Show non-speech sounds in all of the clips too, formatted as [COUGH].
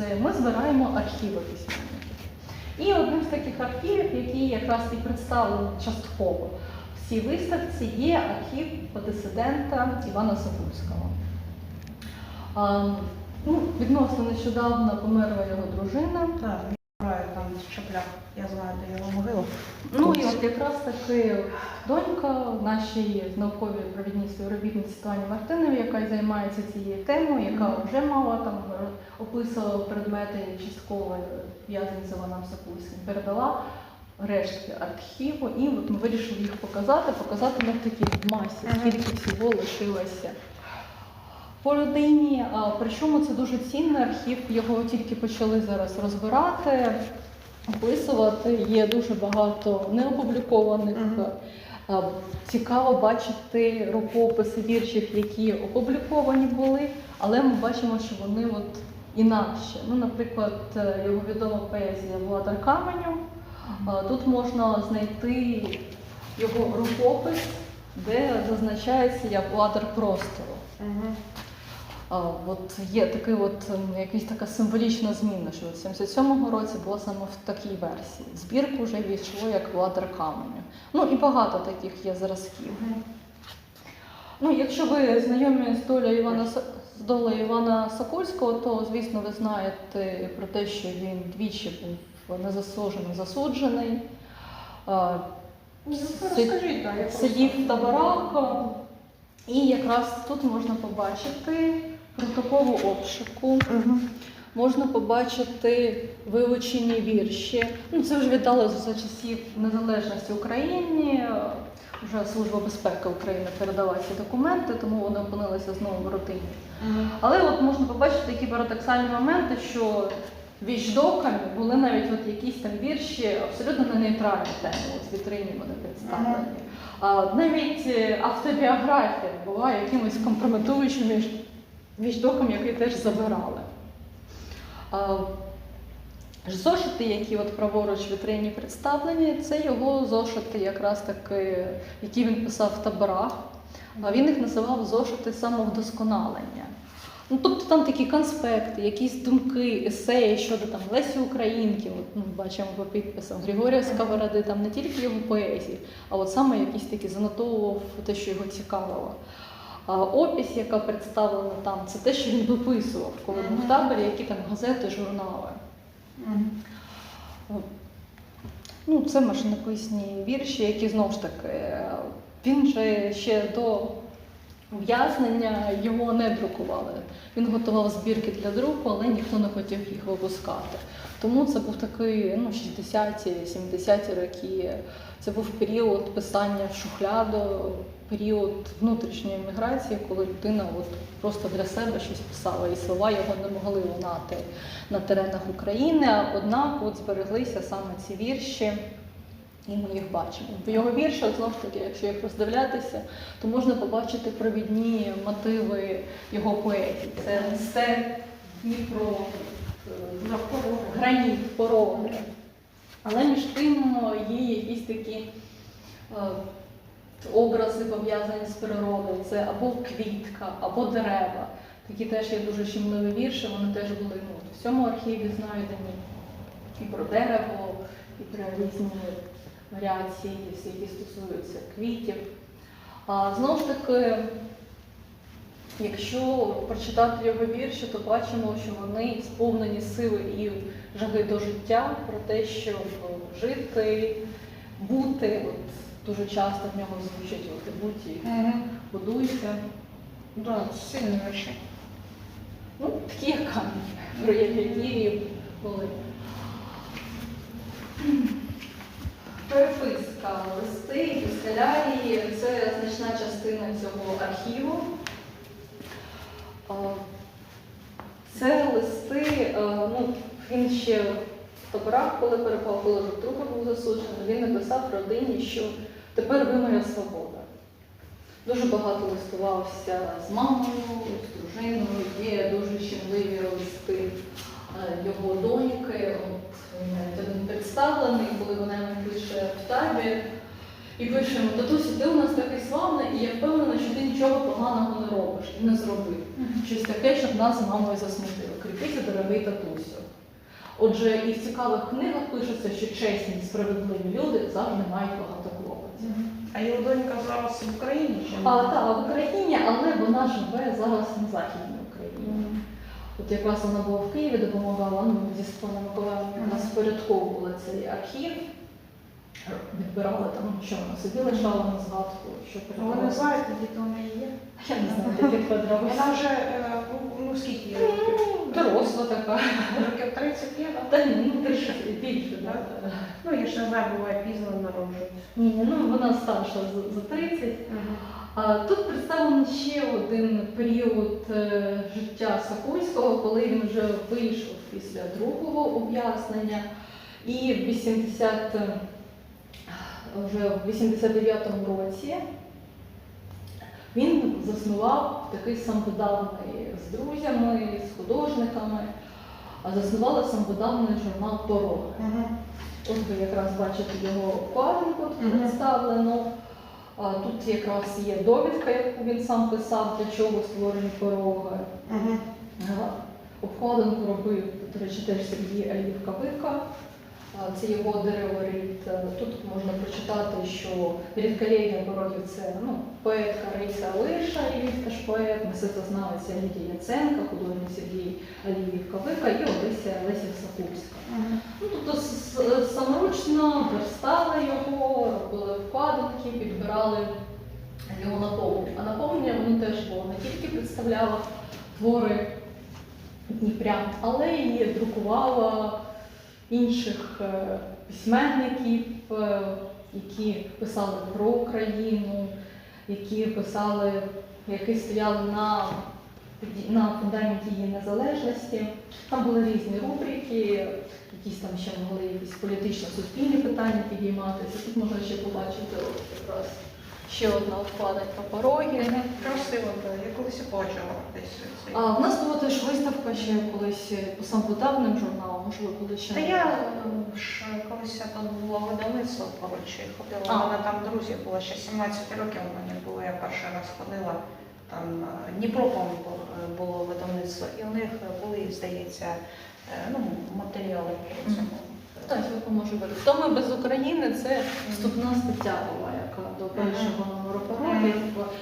музею, ми збираємо архіви письменників. І одним з таких архівів, який якраз і представлений частково в цій виставці, є архів дисидента Івана Сапульського. Ну, відносно нещодавно померла його дружина. Так, він грає там в шаплях. Я знаю, де його могила. Ну і от якраз таки донька нашій науковій провідній співробітниці Тані Мартинові, яка займається цією темою, яка вже мала там описувала предмети частково пов'язані з Іваном Сокульським, передала рештки архіву, і от ми вирішили їх показати, показати на такій масі, скільки всього лишилося. По людині, причому це дуже цінний архів, його тільки почали зараз розбирати, описувати. Є дуже багато неопублікованих. А, Цікаво бачити рукописи віршів, які опубліковані були, але ми бачимо, що вони от інакші. Ну, наприклад, е, його відома поезія Владар Каменю. Тут можна знайти його рукопис, де зазначається як Владар простору. А, От є такий от ем, якась така символічна зміна, що в 77-му році було саме в такій версії. В Збірку вже війшло як Владар Каменю. Ну і багато таких є зразків. Ну, якщо ви знайомі з долею Івана з долею Івана Сокольського, то звісно ви знаєте про те, що він двічі був незаслужено засуджений. Сидів в таборах, і якраз тут можна побачити протоколу обшуку. Мгм. Можна побачити вилучені вірші. Ну, це вже віддали за часів незалежності України. Вже Служба безпеки України передала ці документи, тому вони опинилися знову в рутині. Мгм. Але от можна побачити такі парадоксальні моменти, що вічдоками були навіть от якісь там вірші абсолютно на нейтральні теми. В вітрині вони представлені. А, навіть е, автобіографія була якимось компрометуючим вічдоком, який теж забирали. Зошити, які от праворуч вітрині представлені, це його зошити, якраз таки, які він писав в таборах. Він їх називав зошити самовдосконалення. Ну, тобто там такі конспекти, якісь думки, есеї щодо там Лесі Українки, от, ну, бачимо по підписам, Григорія Сковороди, там не тільки його поезії, а от саме якісь такі занотовував те, що його цікавило. Опис, яка представлена там, це те, що він виписував, коли був в таборі, які там газети, журнали. Ну, це машинописні вірші, які знову ж таки, він же ще до ув'язнення його не друкували. Він готував збірки для друку, але ніхто не хотів їх випускати. Тому це був такий ну, 60-ті, 70-ті роки. Це був період писання в шухляду, період внутрішньої міграції, коли людина от просто для себе щось писала, і слова його не могли лунати на теренах України. Однак от збереглися саме ці вірші. І ми їх бачимо. В його віршах, знову ж таки, якщо їх роздивлятися, то можна побачити провідні мотиви його поезії. Це степ, Дніпро, е, граніт, пороги. Але між тим е, є якісь такі е, образи пов'язані з природою. Це або квітка, або дерева. Такі теж є дуже щемливі вірші, вони теж були ну, в цьому архіві знайдені і про дерево, і про різні варіації, які стосуються квітів. А знову ж таки, якщо прочитати його вірші, то бачимо, що вони сповнені сили і жаги до життя, про те, щоб жити, бути. Дуже часто в нього звучить от, будь і Мгм. будуйся. Да, сильні вірші. Ну, такі як камінь, про які були. Переписка листи, канцелярії це значна частина цього архіву. А, Це листи, е, ну, він ще в таборах, коли перебував, коли вже вдруге був засуджений, він написав родині, що тепер ви моя свобода. Дуже багато листувався з мамою, з дружиною, є дуже щемливі листи е, його доньки. От він представлений, коли вона йому пише в табір. І пишемо, татусю, ти у нас такий славний, і я впевнена, що ти нічого поганого не робиш і не зробив. Щось таке, щоб нас з мамою засмутило. Кріпися, дорогий татусю. Отже, і в цікавих книгах пишеться, що чесні справедливі люди завжди мають багато клопотів. А його донька зараз в Україні чи ні? А та в Україні, але вона живе зараз на Західній Україні. От якраз вона була в Києві, допомагала ну, зі Степаном якраз Мгм. впорядковувала цей архів, відбирала там, що вона собі лишала на згадку, що Ви не передавала. знаєте, діти у неї є? Я не знаю, таке квадрове. Вона вже, е, ну, ну скільки їй років? Доросла така. Років 30 є. Та ні, ну більше, більше, Так? Ну, я ж не знаю, буває пізно народжують. Ні, ну вона старша за, за 30. А тут представлений ще один період е, життя Сокольського, коли він вже вийшов після другого ув'язнення, і в 80, е, вже в 89-му році він заснував такий самодавний з друзями, з художниками, а сам самодавний журнал Пороги. От ви якраз бачите його обкладинку тут представлену. А, Тут якраз є довідка, яку він сам писав, для чого створені пороги. А, Обкладинку робив, до речі, теж Сергій Алівка Вика. А, Це його дереворід. Е, Тут можна прочитати, що рідкалєння порогів це ну, поетка Раїса Лиша, Львівська ж поет, мистецтвознавиця Лідія Яценка, художник Сергій Алівка Вика і Олеся Леся Сапульська. Ну, тобто саморучно верстали його, робили вкладинки, підбирали його наповнення. А наповнення воно теж було не тільки представляло твори Дніпрян, але й друкувало інших е, письменників, е, які писали про Україну, які писали, які стояли на, на фундаменті її незалежності. Там були різні рубрики, якісь там ще могли якісь політично-суспільні питання підійматися. Тут можна ще побачити якраз ще одна вкладинка пороги. Красиво. Я колись і бачила десь. А в нас була теж виставка ще колись по самоподавним журналам, можливо, коли ще Та я е, ж колись я тут було видавництво коротше, ходила. А. У мене там друзі було ще 17 років у мене було, я перший раз ходила. Там е, Дніпро, було- видавництво, і у них були, здається, е, ну, матеріали по цьому. Так, може бути. Втоми без України це вступна стаття була, яка до першого номеру.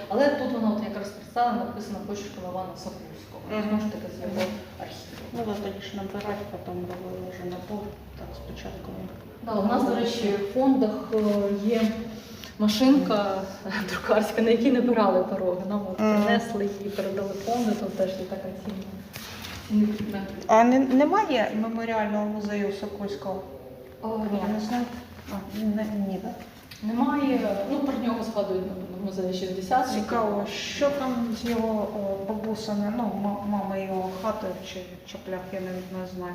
Але тут вона от якраз представлена, написана почерком Івана Сапульського. Мгм. Знову ж таки з його архіву. Ну, ви тоді ж набирати, потім робили вже набор, так спочатку. Да, у нас, до речі, в фондах е, є машинка [LAUGHS] друкарська, на якій набирали пороги. Нам от принесли її, передали фонди, то теж є така цінна. А не, немає меморіального музею Сокольського? О, Ні, ні. не знаю. А, не, ні, так? Немає, ну про нього згадують в музеї 60 Цікаво, що там з його бабусами, ну, ма- мама його хата чи чоплях, я навіть не знаю.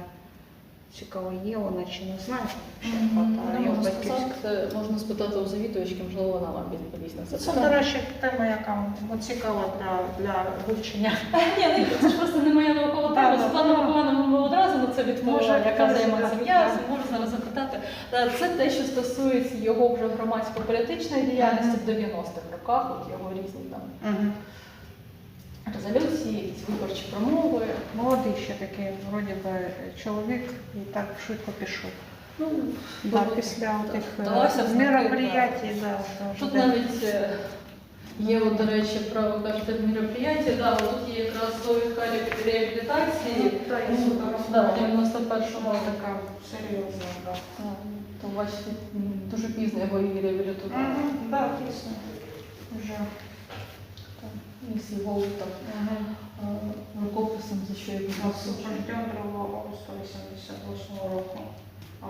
Цікаво, є вона чи не знаю, що хата Не можна сказати, можна спитати у завідувачки, можливо, вона вам відповість на це. Це, до речі, тема, яка цікава для, для вивчення. [LAUGHS] Ні, ну, це ж просто не моя наукова тема. Світлана Миколаївна ми одразу на це відмовила, яка займається м'ясом, можу зараз запитати. Це те, що стосується його вже громадсько-політичної діяльності в 90-х роках, от його різні там. Резолюції, виборчі промови. Молодий ще такий, вроді би, чоловік і так швидко пішов. Ну, Да, було- після тих е, мероприятий, да, да, Тут навіть е, є, от, до речі, про ви кажете мероприятия, да, тут є якраз довідка ре- реабілітації. Ну, да, 91-го така серйозна, да. То бачите, дуже пізно його і реабілітували. Да, дійсно. Вже. З його е, рукописом, за що я був Освобожден 2 августа 88 року. А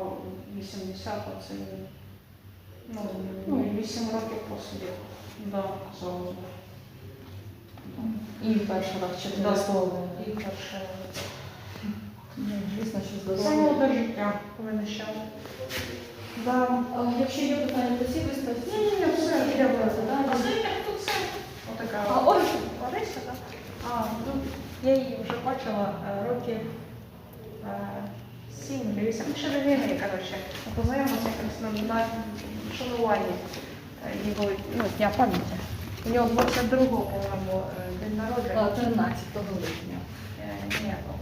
80 це ну, Ну. 8 років посидів. Да, казалось. І перший раз чотири слова. І перше. Ну, Звісно, що Це здорово. молоде життя винищали. Да. А Якщо є питання по цій виставці, Ні, ні, ні, все, я вразу, да? Отака. А ось Лариса, так? А, ну, я її вже бачила е, років е, сім вісім. Ще до війни, коротше. Познайомилася якось на, шануванні е, його ну, дня пам'яті. У нього 22-го, по-моєму, день народження. 13 липня. Е,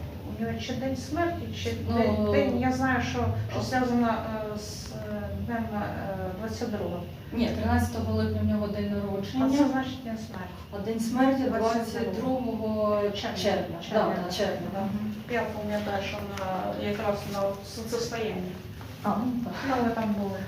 Нього чи день смерті, чи Ну, день, я знаю, що, що зв'язано е, з е, днем е, 22-го. Ні, 13 липня в нього день А це народження, значить день смерті. а день смерті 22 22 червня. Червня. Да, да, червня. Да. Я пам'ятаю, що на, якраз на соцстоянні. А, ну так. Ну, ви там були.